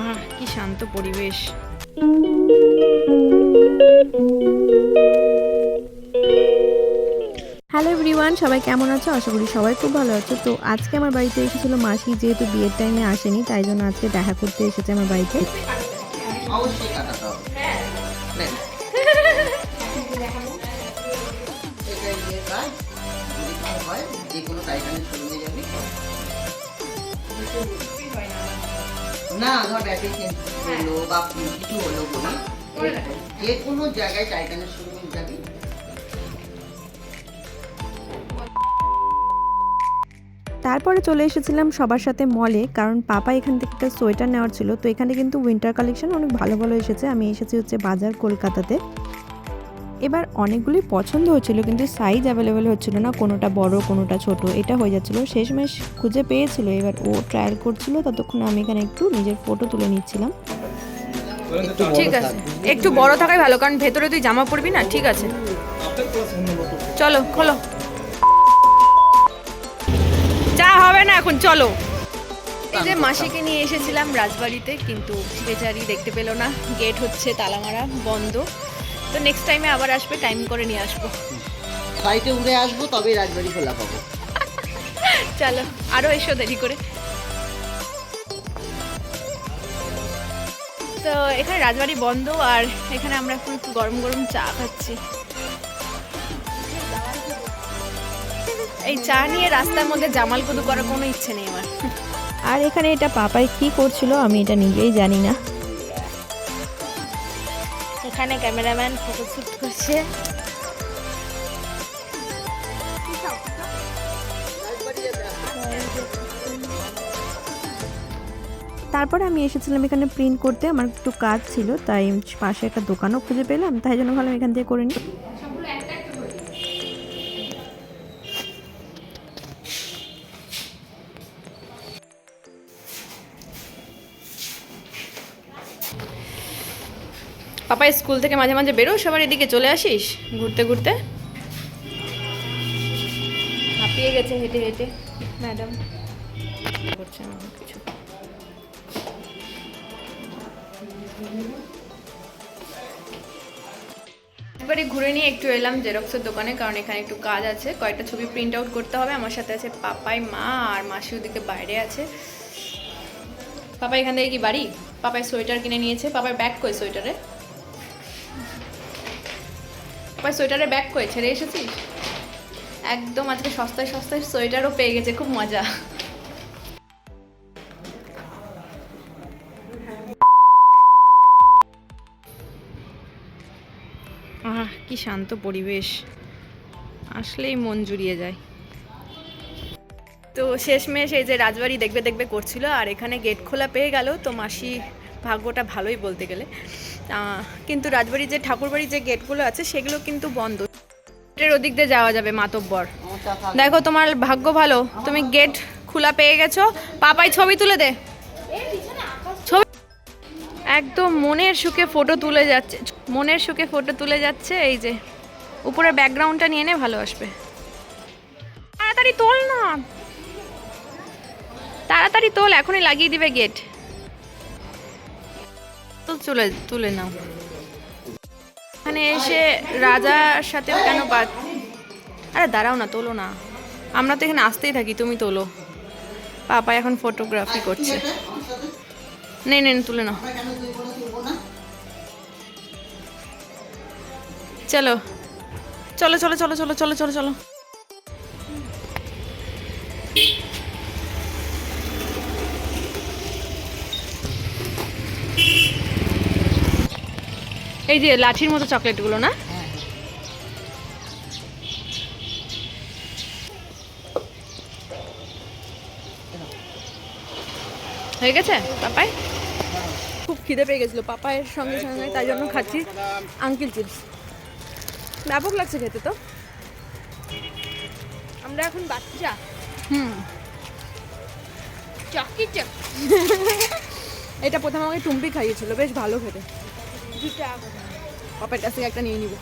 আহ কি শান্ত পরিবেশ। Hello everyone সবাই কেমন আছো? আশা করি সবাই খুব ভালো আছো। তো আজকে আমার বাড়িতে এসেছিল মাসি যেহেতু বিয়ের টাইমে আসেনি তাই জন্য আজকে দেখা করতে এসেছে আমার বাড়িতে। যে কোনো যাবি না ধর অ্যাপ্লিকেন্ট হলো বা কিছু হলো বলি। যে কোনো জায়গায় টাইটানের শোরুমে যাবি। তারপরে চলে এসেছিলাম সবার সাথে মলে কারণ পাপা এখান থেকে একটা সোয়েটার নেওয়ার ছিল। তো এখানে কিন্তু উইন্টার কালেকশন অনেক ভালো ভালো এসেছে। আমি এসেছি হচ্ছে বাজার কলকাতাতে। এবার অনেকগুলি পছন্দ হচ্ছিল কিন্তু সাইজ অ্যাভেলেবেল হচ্ছিল না কোনোটা বড় কোনোটা ছোট। এটা হয়ে যাচ্ছিল। শেষমেশ খুঁজে পেয়েছিল। এবার ও ট্রায়াল করছিল। ততক্ষণ আমি এখানে একটু নিজের ফটো তুলে নিচ্ছিলাম। ঠিক আছে। একটু বড় থাকাই ভালো কারণ ভেতরে তুই জামা পরবি না ঠিক আছে। চলো খোলো। চা হবে না এখন চলো। এই যে মাসিকে নিয়ে এসেছিলাম রাজবাড়িতে কিন্তু বেচারি দেখতে পেল না। গেট হচ্ছে তালামারা বন্ধ। তো নেক্সট টাইমে আবার আসবে টাইম করে নিয়ে আসব। ফ্লাইটে উড়ে আসব তবে রাজবাড়ি খোলা পাবো। চলো আরও এসো দেরি করে। তো এখানে রাজবাড়ি বন্ধ আর এখানে আমরা এখন একটু গরম গরম চা খাচ্ছি। এই চা নিয়ে রাস্তার মধ্যে জামাল কুদু করার কোনো ইচ্ছে নেই আমার। আর এখানে এটা পাপাই কি করছিল আমি এটা নিজেই জানি না। এখানে ক্যামেরাম্যান ফটোশ্যুট করছে। তারপরে আমি এসেছিলাম এখানে প্রিন্ট করতে, আমার একটু কাজ ছিল, তাই পাশে একটা দোকানও খুঁজে পেলাম, তাই জন্য ভাবলাম এখান থেকে করে নিই। পাপা স্কুল থেকে মাঝে মাঝে বেরো, সবার এদিকে চলে আসিস, ঘুরতে ঘুরতে। হাঁপিয়ে গেছে হেঁটে হেঁটে, ম্যাডাম। একবারে ঘুরে নিয়ে একটু এলাম জেরক্সের দোকানে, কারণ এখানে একটু কাজ আছে। কয়েকটা ছবি প্রিন্ট আউট করতে হবে। আমার সাথে আছে পাপাই মা, আর মাসি ওদিকে বাইরে আছে। পাপা, এখান থেকে কি বাড়ি? পাপাই সোয়েটার কিনে নিয়েছে। পাপাই ব্যাগ কই সোয়েটারে পাপাই সোয়েটারে ব্যাক কই ছেড়ে এসেছিস? একদম আজকে সস্তায় সস্তায় সোয়েটারও পেয়ে গেছে, খুব মজা। আহ, কি শান্ত পরিবেশ। আসলেই মন জুড়িয়ে যায়। তো শেষমেশ এই যে রাজবাড়ি দেখবে দেখবে করছিল, আর এখানে গেট খোলা পেয়ে গেল, তো মাসি ভাগ্যটা ভালোই বলতে গেলে। কিন্তু রাজবাড়ির যে ঠাকুরবাড়ির যে গেটগুলো আছে, সেগুলো কিন্তু বন্ধ। গেটের ওদিক দিয়ে যাওয়া যাবে মাতব্বর। দেখো, তোমার ভাগ্য ভালো। তুমি গেট খোলা পেয়ে গেছো। পাপাই, ছবি তুলে দে। ছবি একদম মনের সুখে ফটো তুলে যাচ্ছে। মনের সুখে ফটো তুলে যাচ্ছে, এই যে। উপরে ব্যাকগ্রাউন্ডটা নিয়ে নে, ভালো আসবে। তাড়াতাড়ি তোল না। তাড়াতাড়ি তোল, এখনই লাগিয়ে দিবে গেট। তুলে তুলে নাও। এখানে এসে রাজার সাথেও কেন বাদ? আরে দাঁড়াও না, তোলো না। আমরা তো এখানে আসতেই থাকি, তুমি তোলো। পাপা এখন ফটোগ্রাফি করছে। নেই নেই তুলে নাও। চলো। চলো চলো চলো চলো চলো চলো চলো। এই যে লাঠির মতো চকলেটগুলো না? হ্যাঁ হয়ে গেছে? পাপাই? খুব খিদে পেয়ে গেছিল পাপায়ের সঙ্গে সঙ্গে তাই জন্য খাচ্ছি আঙ্কিল চিপস। ব্যাপক লাগছে খেতে তো। আমরা এখন বাচ্চা। হুম। চাকি চাক এটা প্রথমে আমাকে টুম্পি খাইয়েছিল বেশ ভালো খেতে। পাপের কাছ থেকে একটা নিয়ে নিব।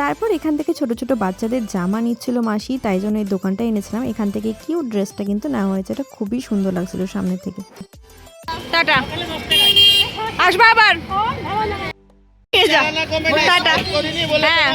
তারপর এখান থেকে ছোট ছোট বাচ্চাদের জামা নিচ্ছিল মাসি তাই জন্য এই দোকানটা এনেছিলাম। এখান থেকে কিউ ড্রেসটা কিন্তু নেওয়া হয়েছে। এটা খুবই সুন্দর লাগছিল সামনে থেকে। টাটা। আবার। টাটা। হ্যাঁ।